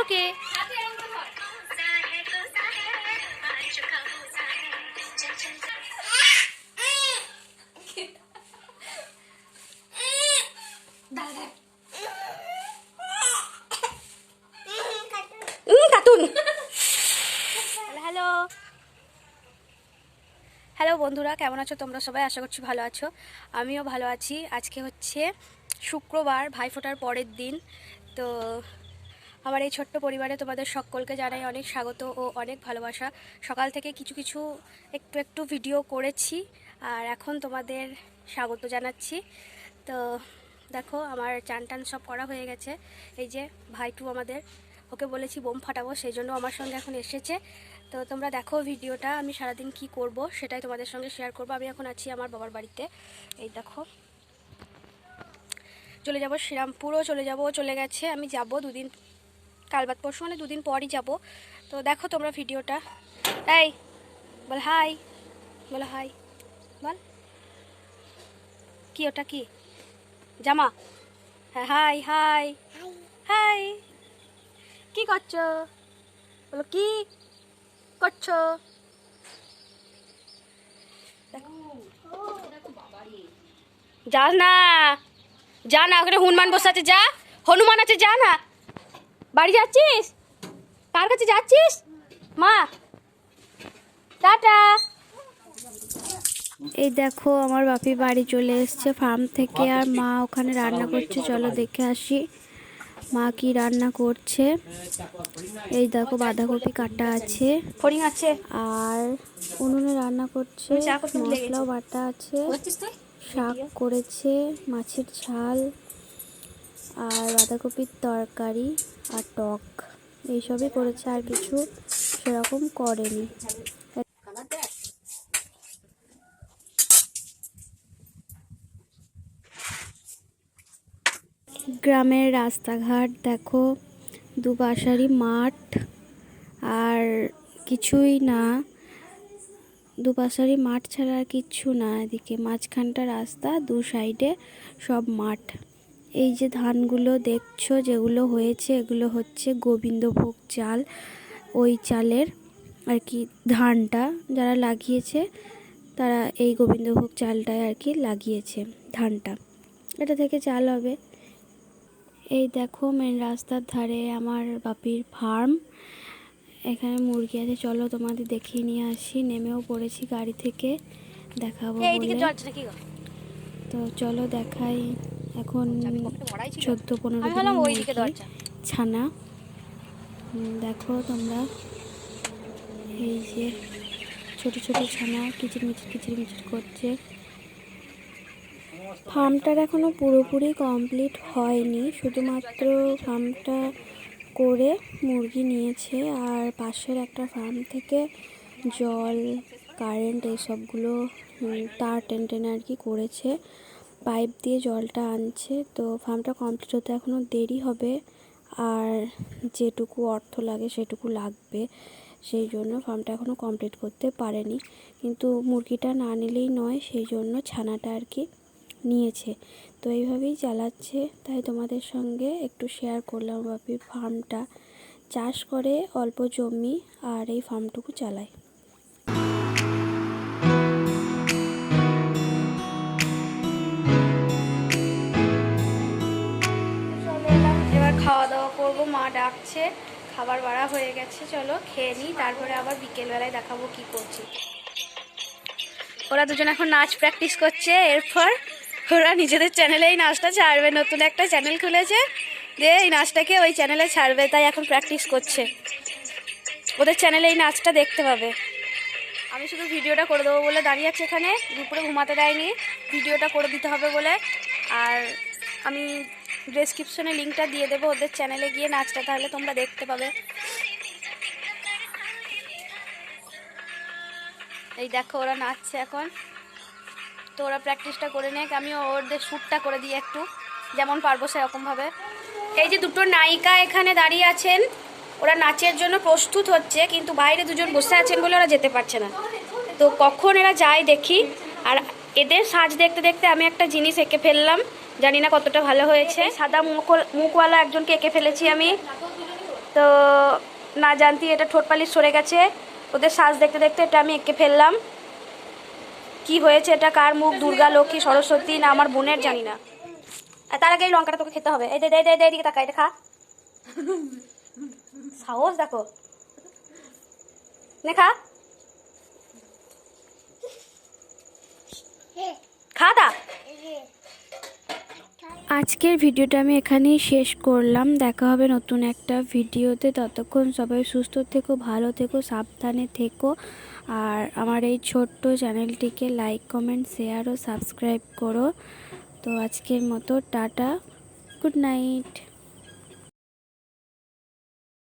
ঢোকে হ্যালো। বন্ধুরা, কেমন আছো তোমরা সবাই? আশা করছি ভালো আছো। আমিও ভালো আছি। আজকে হচ্ছে শুক্রবার ভাইফোঁটার পরের দিন। তো আমার এই ছোট্ট পরিবারে তোমাদের সকলকে জানাই অনেক স্বাগত ও অনেক ভালোবাসা। সকাল থেকে কিছু কিছু, একটু একটু ভিডিও করেছি আর এখন তোমাদের স্বাগত জানাচ্ছি। তো দেখো, আমার চান টান সব করা হয়ে গেছে। এই যে ভাইটু আমাদের, ওকে বলেছি বোম ফাটাবো, সেই জন্য আমার সঙ্গে এখন এসেছে। তো তোমরা দেখো ভিডিওটা, আমি সারাদিন কি করব সেটাই তোমাদের সঙ্গে শেয়ার করব। আমি এখন আছি আমার বাবার বাড়িতে। এই দেখো। চলে যাব শ্রীরামপুরও, চলে যাব, চলে গেছে। আমি যাব দুদিন কাল বাদ পরশু মানে দুদিন পরই যাব। তো দেখো তোমরা ভিডিওটা। এই বল হাই বলো হাই বল। কি ওটা কি? জামা? হ্যাঁ হাই হাই হাই। কি করছ? বলো কি করছ? যা না যা না ওখানে হনুমান বসে আছে যা। হনুমান আছে যা না। বাড়ি যাচ্ছিস? কার কাছে যাচ্ছিস? মা। টাটা। এই দেখো আমার বাপি বাড়ি চলে এসছে ফার্ম থেকে আর মা ওখানে রান্না করছে। চলো দেখে আসি মা কি রান্না করছে। এই দেখো বাঁধাকপি কাটা আছে। ফড়িং আছে। আর উনুনে রান্না করছে। মশলাও বাটা আছে। শাক করেছে মাছের ঝাল। আর বাঁধাকপির তরকারি আর টক, এইসবই করেছে, আর কিছু সেরকম করেনি। গ্রামের রাস্তাঘাট দেখো দুপাশারই মাঠ, আর কিছুই না। দুপাশারই মাঠ ছাড়া আর কিচ্ছু না, এদিকে মাঝখানটা রাস্তা, দু সাইডে সব মাঠ। এই যে ধানগুলো দেখছ যেগুলো হয়েছে এগুলো হচ্ছে গোবিন্দভোগ চাল ওই চালের আর কি ধানটা যারা লাগিয়েছে তারা এই গোবিন্দভোগ চালটায় আর কি লাগিয়েছে ধানটা। এটা থেকে চাল হবে। এই দেখো মেন রাস্তার ধারে আমার বাপির ফার্ম এখানে মুরগি আছে। চলো তোমাদের দেখিয়ে নিয়ে আসি। নেমেও পড়েছি গাড়ি থেকে। দেখাবো তো চলো দেখাই। এখন চোদ্দ পনেরো ছানা। দেখো তোমরা এই যে ছোট ছোট ছানা কিচির মিচির কিচির মিচির করছে। ফার্মটার এখনও পুরোপুরি কমপ্লিট হয়নি শুধুমাত্র ফার্মটা করে মুরগি নিয়েছে আর পাশের একটা ফার্ম থেকে জল কারেন্ট এইসবগুলো তার টেনে টেনে আর কি করেছে। পাইপ দিয়ে জলটা আনছে। তো ফার্মটা কমপ্লিট হতে এখনও দেরি হবে। আর যেটুকু অর্থ লাগে সেটুকু লাগবে। সেই জন্য ফার্মটা এখনও কমপ্লিট করতে পারেনি। কিন্তু মুরগিটা না নিলেই নয়, সেই জন্য ছানাটা আর কি নিয়েছে। তো এইভাবেই চালাচ্ছে। তাই তোমাদের সঙ্গে একটু শেয়ার করলাম বাপির ফার্মটা। চাষ করে অল্প জমি আর এই ফার্মটুকু চালায়। মা ডাকছে, খাবার বাড়া হয়ে গেছে, চলো খেয়ে নিই, তারপরে আবার বিকেলবেলায় দেখাবো কি করছি। ওরা দুজন এখন নাচ প্র্যাকটিস করছে, এরপর ওরা নিজেদের চ্যানেলে এই নাচটা ছাড়বে, নতুন একটা চ্যানেল খুলেছে, দিয়ে এই নাচটাকে ওই চ্যানেলে ছাড়বে, তাই এখন প্র্যাকটিস করছে। ওদের চ্যানেলে এই নাচটা দেখতে পাবে। আমি শুধু ভিডিওটা করে দেবো বলে দাঁড়িয়ে আছি এখানে, দুপুরে ঘুমাতে দেয়নি, ভিডিওটা করে দিতে হবে বলে। আর আমি ডেসক্রিপশনে লিঙ্কটা দিয়ে দেবো, ওদের চ্যানেলে গিয়ে নাচটা তাহলে তোমরা দেখতে পাবে। এই দেখো, ওরা নাচছে এখন। তো ওরা প্র্যাকটিসটা করে নেক আমি ওদের শ্যুটটা করে দিই একটু, যেমন পারব সেরকমভাবে। এই যে দুটো নায়িকা এখানে দাঁড়িয়ে আছেন, ওরা নাচের জন্য প্রস্তুত হচ্ছে, কিন্তু বাইরে দুজন বসে আছেন বলে ওরা যেতে পারছে না। তো কখন এরা যায় দেখি, আর এদের সাজ দেখতে দেখতে আমি একটা জিনিস এঁকে ফেললাম জানি না কতটা ভালো হয়েছে। সাদা মুখ মুখওয়ালা একজনকে এঁকে ফেলেছি আমি। তো না জানতি এটা ঠোঁট পালিশ সরে গেছে। ওদের শ্বাস দেখতে দেখতে এটা আমি এঁকে ফেললাম। কি হয়েছে এটা? কার মুখ? দুর্গা লক্ষ্মী সরস্বতী? না আমার বোনের জানি না। তার আগে লঙ্কাটা তোকে খেতে হবে। এই দে দে দে দে, এদিকে তাকা এটা খা। সাহস দেখো। নে খা। খাতা আজকের ভিডিওটা আমি এখানেই শেষ করলাম। দেখা হবে নতুন একটা ভিডিওতে। ততক্ষণ সবাই সুস্থ থেকো, ভালো থেকো, সাবধানে থেকো। আর আমার এই ছোট্ট চ্যানেলটিকে লাইক, কমেন্ট, শেয়ার ও সাবস্ক্রাইব করো। তো আজকের মতো টাটা। Good night.